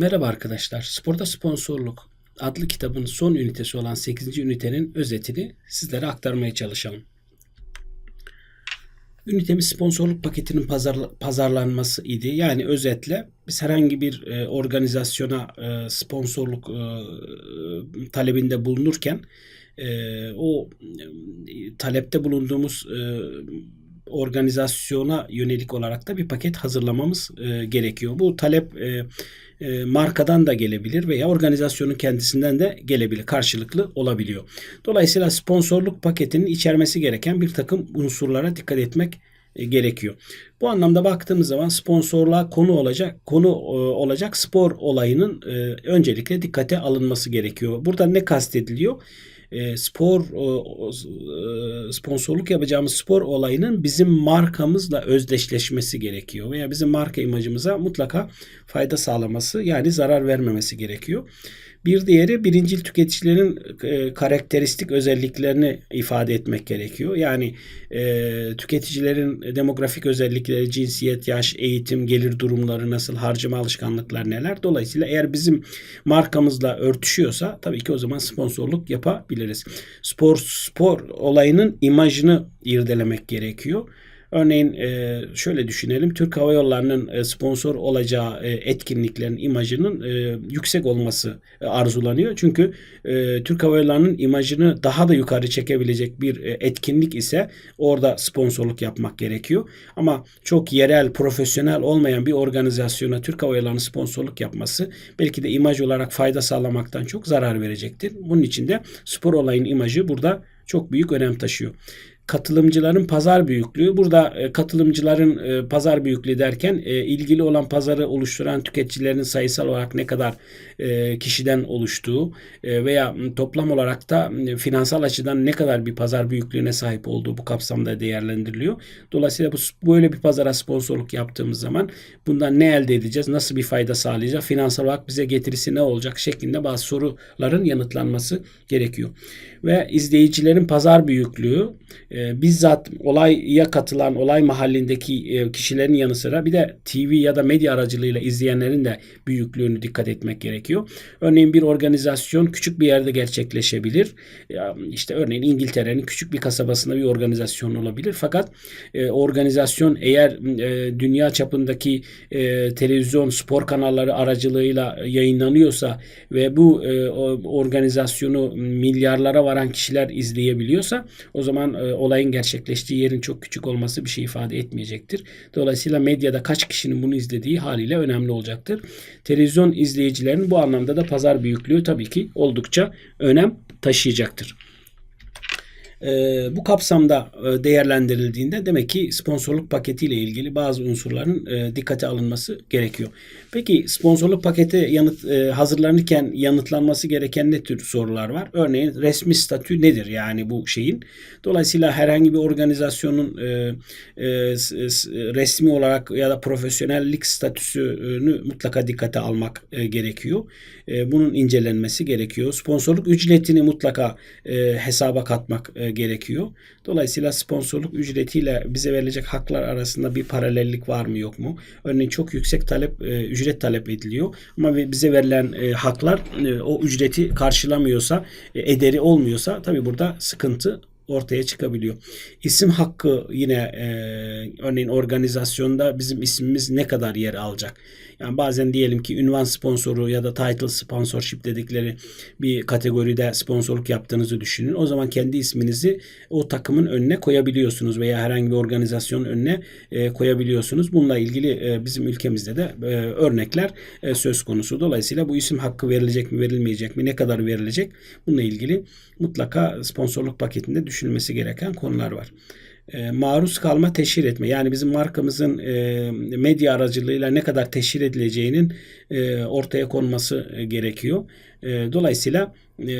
Merhaba arkadaşlar. Sporda Sponsorluk adlı kitabın son ünitesi olan 8. ünitenin özetini sizlere aktarmaya çalışalım. Ünitemiz sponsorluk paketinin pazarla- pazarlanması idi. Yani özetle biz herhangi bir e, organizasyona e, sponsorluk e, talebinde bulunurken e, o e, talepte bulunduğumuz e, organizasyona yönelik olarak da bir paket hazırlamamız e, gerekiyor. Bu talep e, e, markadan da gelebilir veya organizasyonun kendisinden de gelebilir. Karşılıklı olabiliyor. Dolayısıyla sponsorluk paketinin içermesi gereken bir takım unsurlara dikkat etmek e, gerekiyor. Bu anlamda baktığımız zaman sponsorluğa konu olacak konu e, olacak spor olayının e, öncelikle dikkate alınması gerekiyor. Burada ne kastediliyor? E, spor e, sponsorluk yapacağımız spor olayının bizim markamızla özdeşleşmesi gerekiyor veya bizim marka imajımıza mutlaka fayda sağlaması yani zarar vermemesi gerekiyor. Bir diğeri birincil tüketicilerin e, karakteristik özelliklerini ifade etmek gerekiyor. Yani e, tüketicilerin demografik özellikleri, cinsiyet, yaş, eğitim, gelir durumları nasıl, harcama alışkanlıkları neler. Dolayısıyla eğer bizim markamızla örtüşüyorsa tabii ki o zaman sponsorluk yapabiliriz. Spor spor olayının imajını irdelemek gerekiyor. Örneğin e, şöyle düşünelim. Türk Hava Yolları'nın e, sponsor olacağı e, etkinliklerin imajının yüksek olması arzulanıyor. Çünkü Türk Hava Yolları'nın imajını daha da yukarı çekebilecek bir etkinlik ise orada sponsorluk yapmak gerekiyor. Ama çok yerel, profesyonel olmayan bir organizasyona Türk Hava Yolları'nın sponsorluk yapması belki de imaj olarak fayda sağlamaktan çok zarar verecektir. Bunun için de spor olayın imajı burada çok büyük önem taşıyor katılımcıların pazar büyüklüğü. Burada e, katılımcıların e, pazar büyüklüğü derken e, ilgili olan pazarı oluşturan tüketicilerin sayısal olarak ne kadar kişiden oluştuğu veya toplam olarak da finansal açıdan ne kadar bir pazar büyüklüğüne sahip olduğu bu kapsamda değerlendiriliyor. Dolayısıyla bu böyle bir pazara sponsorluk yaptığımız zaman bundan ne elde edeceğiz? Nasıl bir fayda sağlayacak? Finansal olarak bize getirisi ne olacak? şeklinde bazı soruların yanıtlanması gerekiyor. Ve izleyicilerin pazar büyüklüğü bizzat olaya katılan olay mahallindeki e, kişilerin yanı sıra bir de TV ya da medya aracılığıyla izleyenlerin de büyüklüğünü dikkat etmek gerekiyor. Örneğin bir organizasyon küçük bir yerde gerçekleşebilir. Ya işte örneğin İngiltere'nin küçük bir kasabasında bir organizasyon olabilir. Fakat e, organizasyon eğer e, dünya çapındaki e, televizyon spor kanalları aracılığıyla yayınlanıyorsa ve bu e, organizasyonu milyarlara varan kişiler izleyebiliyorsa o zaman e, olayın gerçekleştiği yerin çok küçük olması bir şey ifade etmeyecektir. Dolayısıyla medyada kaç kişinin bunu izlediği haliyle önemli olacaktır. Televizyon izleyicilerinin bu anlamda da pazar büyüklüğü tabii ki oldukça önem taşıyacaktır. Ee, bu kapsamda e, değerlendirildiğinde demek ki sponsorluk paketiyle ilgili bazı unsurların e, dikkate alınması gerekiyor. Peki sponsorluk paketi yanıt e, hazırlanırken yanıtlanması gereken ne tür sorular var? Örneğin resmi statü nedir yani bu şeyin? Dolayısıyla herhangi bir organizasyonun e, e, resmi olarak ya da profesyonellik statüsünü mutlaka dikkate almak e, gerekiyor. E, bunun incelenmesi gerekiyor. Sponsorluk ücretini mutlaka e, hesaba katmak e, gerekiyor. Dolayısıyla sponsorluk ücretiyle bize verilecek haklar arasında bir paralellik var mı yok mu? Örneğin çok yüksek talep e, ücret talep ediliyor ama bize verilen e, haklar e, o ücreti karşılamıyorsa, e, ederi olmuyorsa tabii burada sıkıntı ortaya çıkabiliyor. İsim hakkı yine e, örneğin organizasyonda bizim ismimiz ne kadar yer alacak? Yani bazen diyelim ki ünvan sponsoru ya da title sponsorship dedikleri bir kategoride sponsorluk yaptığınızı düşünün. O zaman kendi isminizi o takımın önüne koyabiliyorsunuz veya herhangi bir organizasyonun önüne e, koyabiliyorsunuz. Bununla ilgili e, bizim ülkemizde de e, örnekler e, söz konusu. Dolayısıyla bu isim hakkı verilecek mi verilmeyecek mi ne kadar verilecek bununla ilgili mutlaka sponsorluk paketinde düşünülmesi gereken konular var. E, maruz kalma teşhir etme yani bizim markamızın e, medya aracılığıyla ne kadar teşhir edileceğinin e, ortaya konması e, gerekiyor. E, dolayısıyla e,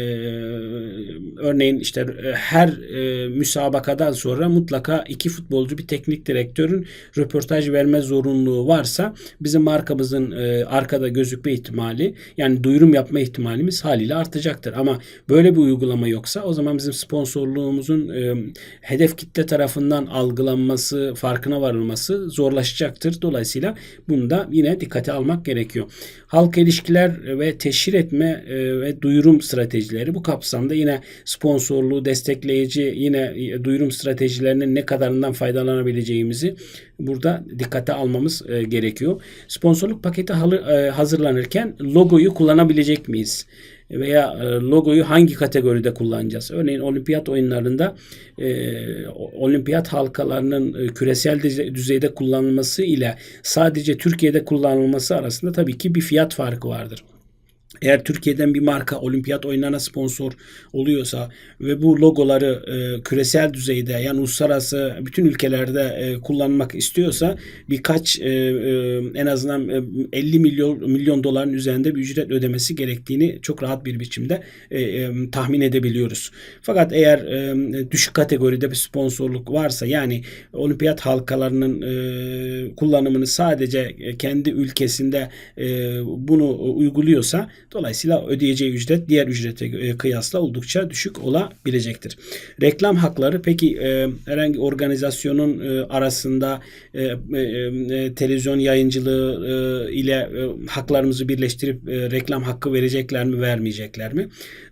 örneğin işte e, her e, müsabakadan sonra mutlaka iki futbolcu bir teknik direktörün röportaj verme zorunluluğu varsa bizim markamızın e, arkada gözükme ihtimali yani duyurum yapma ihtimalimiz haliyle artacaktır. Ama böyle bir uygulama yoksa o zaman bizim sponsorluğumuzun e, hedef kitle tarafından algılanması, farkına varılması zorlaşacaktır. Dolayısıyla bunu da yine dikkate almak gerekiyor. Halk ilişkiler ve teşhir etme ve duyurum stratejileri bu kapsamda yine sponsorluğu destekleyici yine e, duyurum stratejilerinin ne kadarından faydalanabileceğimizi burada dikkate almamız e, gerekiyor. Sponsorluk paketi hazırlanırken logoyu kullanabilecek miyiz? veya logoyu hangi kategoride kullanacağız? Örneğin olimpiyat oyunlarında e, olimpiyat halkalarının küresel düzeyde kullanılması ile sadece Türkiye'de kullanılması arasında tabii ki bir fiyat farkı vardır. Eğer Türkiye'den bir marka olimpiyat oyunlarına sponsor oluyorsa ve bu logoları e, küresel düzeyde yani uluslararası bütün ülkelerde e, kullanmak istiyorsa birkaç e, e, en azından e, 50 milyon milyon doların üzerinde bir ücret ödemesi gerektiğini çok rahat bir biçimde e, e, tahmin edebiliyoruz. Fakat eğer e, düşük kategoride bir sponsorluk varsa yani olimpiyat halkalarının e, kullanımını sadece kendi ülkesinde e, bunu uyguluyorsa Dolayısıyla ödeyeceği ücret diğer ücrete e, kıyasla oldukça düşük olabilecektir. Reklam hakları peki e, herhangi organizasyonun e, arasında televizyon yayıncılığı ile haklarımızı birleştirip reklam hakkı verecekler mi vermeyecekler mi?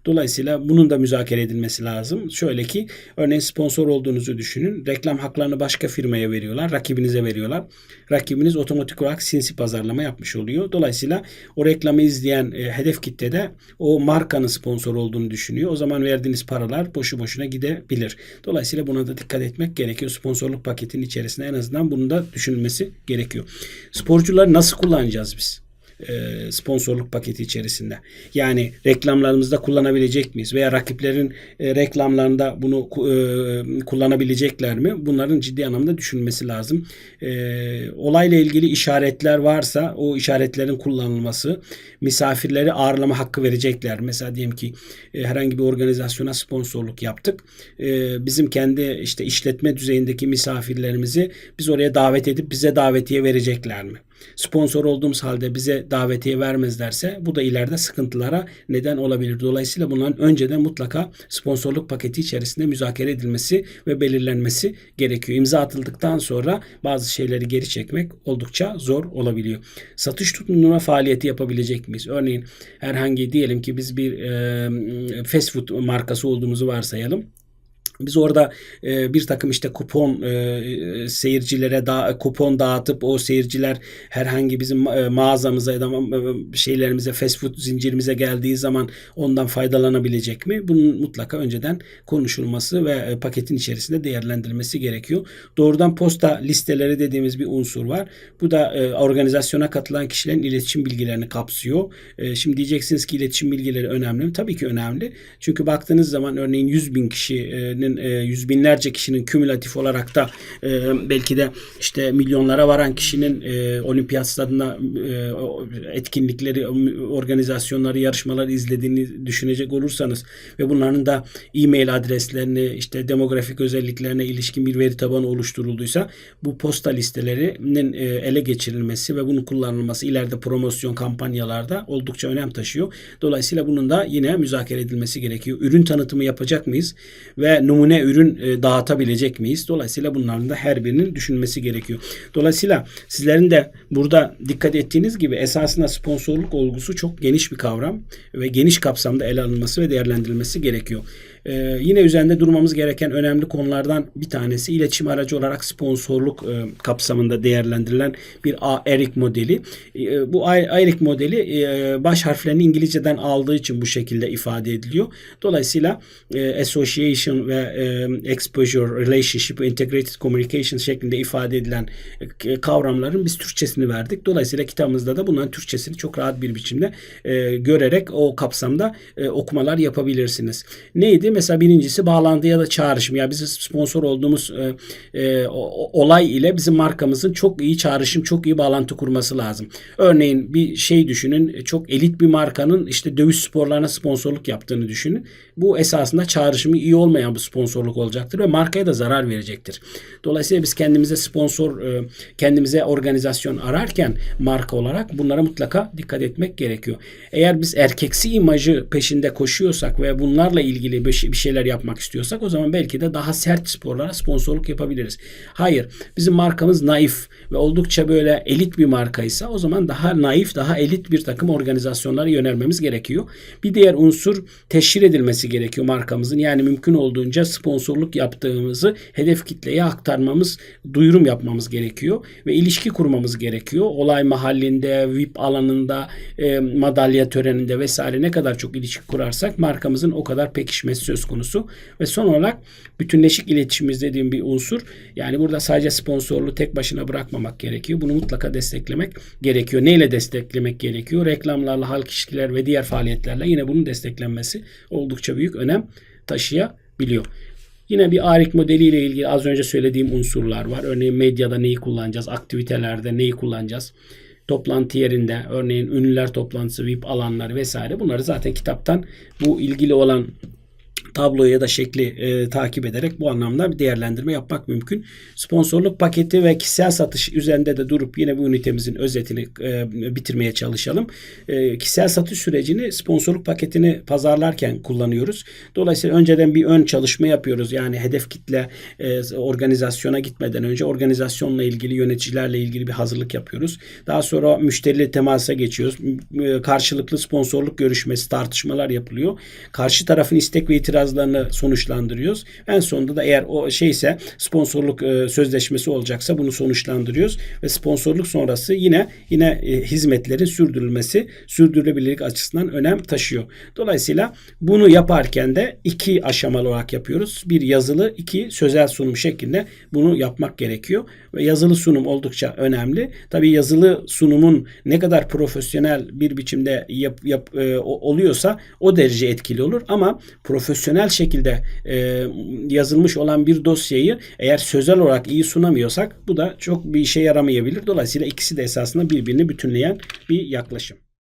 Dolayısıyla bunun da müzakere edilmesi lazım. Şöyle ki örneğin sponsor olduğunuzu düşünün. Reklam haklarını başka firmaya veriyorlar. Rakibinize veriyorlar. Rakibiniz otomatik olarak sinsi pazarlama yapmış oluyor. Dolayısıyla o reklamı izleyen e, hedef kitlede o markanın sponsor olduğunu düşünüyor. O zaman verdiğiniz paralar boşu boşuna gidebilir. Dolayısıyla buna da dikkat etmek gerekiyor. Sponsorluk paketinin içerisinde en azından bunun da düşünülmesi gerekiyor. Sporcuları nasıl kullanacağız biz? E, sponsorluk paketi içerisinde. Yani reklamlarımızda kullanabilecek miyiz? Veya rakiplerin e, reklamlarında bunu e, kullanabilecekler mi? Bunların ciddi anlamda düşünülmesi lazım. Olayla ilgili işaretler varsa o işaretlerin kullanılması, misafirleri ağırlama hakkı verecekler. Mesela diyelim ki herhangi bir organizasyona sponsorluk yaptık. Bizim kendi işte işletme düzeyindeki misafirlerimizi biz oraya davet edip bize davetiye verecekler mi? Sponsor olduğumuz halde bize davetiye vermezlerse bu da ileride sıkıntılara neden olabilir. Dolayısıyla bunların önceden mutlaka sponsorluk paketi içerisinde müzakere edilmesi ve belirlenmesi gerekiyor. İmza atıldıktan sonra bazı şeyleri geri çekmek oldukça zor olabiliyor. Satış tutumlama faaliyeti yapabilecek miyiz? Örneğin herhangi diyelim ki biz bir e, fast food markası olduğumuzu varsayalım. Biz orada e, bir takım işte kupon e, seyircilere da kupon dağıtıp o seyirciler herhangi bizim e, mağazamıza ya da e, şeylerimize fast food zincirimize geldiği zaman ondan faydalanabilecek mi? Bunun mutlaka önceden konuşulması ve e, paketin içerisinde değerlendirilmesi gerekiyor. Doğrudan posta listeleri dediğimiz bir unsur var. Bu da e, organizasyona katılan kişilerin iletişim bilgilerini kapsıyor. E, şimdi diyeceksiniz ki iletişim bilgileri önemli mi? Tabii ki önemli. Çünkü baktığınız zaman örneğin 100 bin kişinin kişinin e, yüz binlerce kişinin kümülatif olarak da e, belki de işte milyonlara varan kişinin e, olimpiyat stadına e, etkinlikleri, organizasyonları, yarışmaları izlediğini düşünecek olursanız ve bunların da e-mail adreslerini işte demografik özelliklerine ilişkin bir veri tabanı oluşturulduysa bu posta listelerinin e, ele geçirilmesi ve bunun kullanılması ileride promosyon kampanyalarda oldukça önem taşıyor. Dolayısıyla bunun da yine müzakere edilmesi gerekiyor. Ürün tanıtımı yapacak mıyız? Ve numune numune ürün e, dağıtabilecek miyiz? Dolayısıyla bunların da her birinin düşünmesi gerekiyor. Dolayısıyla sizlerin de burada dikkat ettiğiniz gibi esasında sponsorluk olgusu çok geniş bir kavram ve geniş kapsamda ele alınması ve değerlendirilmesi gerekiyor. Ee, yine üzerinde durmamız gereken önemli konulardan bir tanesi iletişim aracı olarak sponsorluk e, kapsamında değerlendirilen bir ERIC modeli. E, bu ERIC modeli e, baş harflerini İngilizceden aldığı için bu şekilde ifade ediliyor. Dolayısıyla e, association ve e, exposure, relationship, integrated communication şeklinde ifade edilen e, kavramların biz Türkçesini verdik. Dolayısıyla kitabımızda da bunların Türkçesini çok rahat bir biçimde e, görerek o kapsamda e, okumalar yapabilirsiniz. Neydi? Mesela birincisi bağlantı ya da çağrışım. Ya bizim sponsor olduğumuz e, e, olay ile bizim markamızın çok iyi çağrışım, çok iyi bağlantı kurması lazım. Örneğin bir şey düşünün. Çok elit bir markanın işte dövüş sporlarına sponsorluk yaptığını düşünün. Bu esasında çağrışımı iyi olmayan bir sponsorluk olacaktır ve markaya da zarar verecektir. Dolayısıyla biz kendimize sponsor, e, kendimize organizasyon ararken marka olarak bunlara mutlaka dikkat etmek gerekiyor. Eğer biz erkeksi imajı peşinde koşuyorsak ve bunlarla ilgili bir şey- bir şeyler yapmak istiyorsak o zaman belki de daha sert sporlara sponsorluk yapabiliriz. Hayır, bizim markamız naif ve oldukça böyle elit bir markaysa o zaman daha naif, daha elit bir takım organizasyonlara yönelmemiz gerekiyor. Bir diğer unsur teşhir edilmesi gerekiyor markamızın. Yani mümkün olduğunca sponsorluk yaptığımızı hedef kitleye aktarmamız, duyurum yapmamız gerekiyor ve ilişki kurmamız gerekiyor. Olay mahallinde, VIP alanında, e, madalya töreninde vesaire ne kadar çok ilişki kurarsak markamızın o kadar pekişmesi söz konusu. Ve son olarak bütünleşik iletişimimiz dediğim bir unsur. Yani burada sadece sponsorluğu tek başına bırakmamak gerekiyor. Bunu mutlaka desteklemek gerekiyor. Neyle desteklemek gerekiyor? Reklamlarla, halk ilişkiler ve diğer faaliyetlerle yine bunun desteklenmesi oldukça büyük önem taşıyabiliyor. Yine bir ARIK modeliyle ilgili az önce söylediğim unsurlar var. Örneğin medyada neyi kullanacağız, aktivitelerde neyi kullanacağız, toplantı yerinde, örneğin ünlüler toplantısı, VIP alanlar vesaire. Bunları zaten kitaptan bu ilgili olan tabloyu ya da şekli e, takip ederek bu anlamda bir değerlendirme yapmak mümkün. Sponsorluk paketi ve kişisel satış üzerinde de durup yine bu ünitemizin özetini e, bitirmeye çalışalım. E, kişisel satış sürecini sponsorluk paketini pazarlarken kullanıyoruz. Dolayısıyla önceden bir ön çalışma yapıyoruz. Yani hedef kitle e, organizasyona gitmeden önce organizasyonla ilgili yöneticilerle ilgili bir hazırlık yapıyoruz. Daha sonra müşteriyle temasa geçiyoruz. E, Karşılıklı sponsorluk görüşmesi, tartışmalar yapılıyor. Karşı tarafın istek ve itirazlarını sonuçlandırıyoruz. En sonunda da eğer o şeyse sponsorluk e, sözleşmesi olacaksa bunu sonuçlandırıyoruz ve sponsorluk sonrası yine yine e, hizmetlerin sürdürülmesi sürdürülebilirlik açısından önem taşıyor. Dolayısıyla bunu yaparken de iki aşamalı olarak yapıyoruz. Bir yazılı, iki sözel sunum şeklinde bunu yapmak gerekiyor ve yazılı sunum oldukça önemli. Tabii yazılı sunumun ne kadar profesyonel bir biçimde yap, yap, e, oluyorsa o derece etkili olur ama profesyonel şekilde e, yazılmış olan bir dosyayı eğer sözel olarak iyi sunamıyorsak bu da çok bir işe yaramayabilir. Dolayısıyla ikisi de esasında birbirini bütünleyen bir yaklaşım.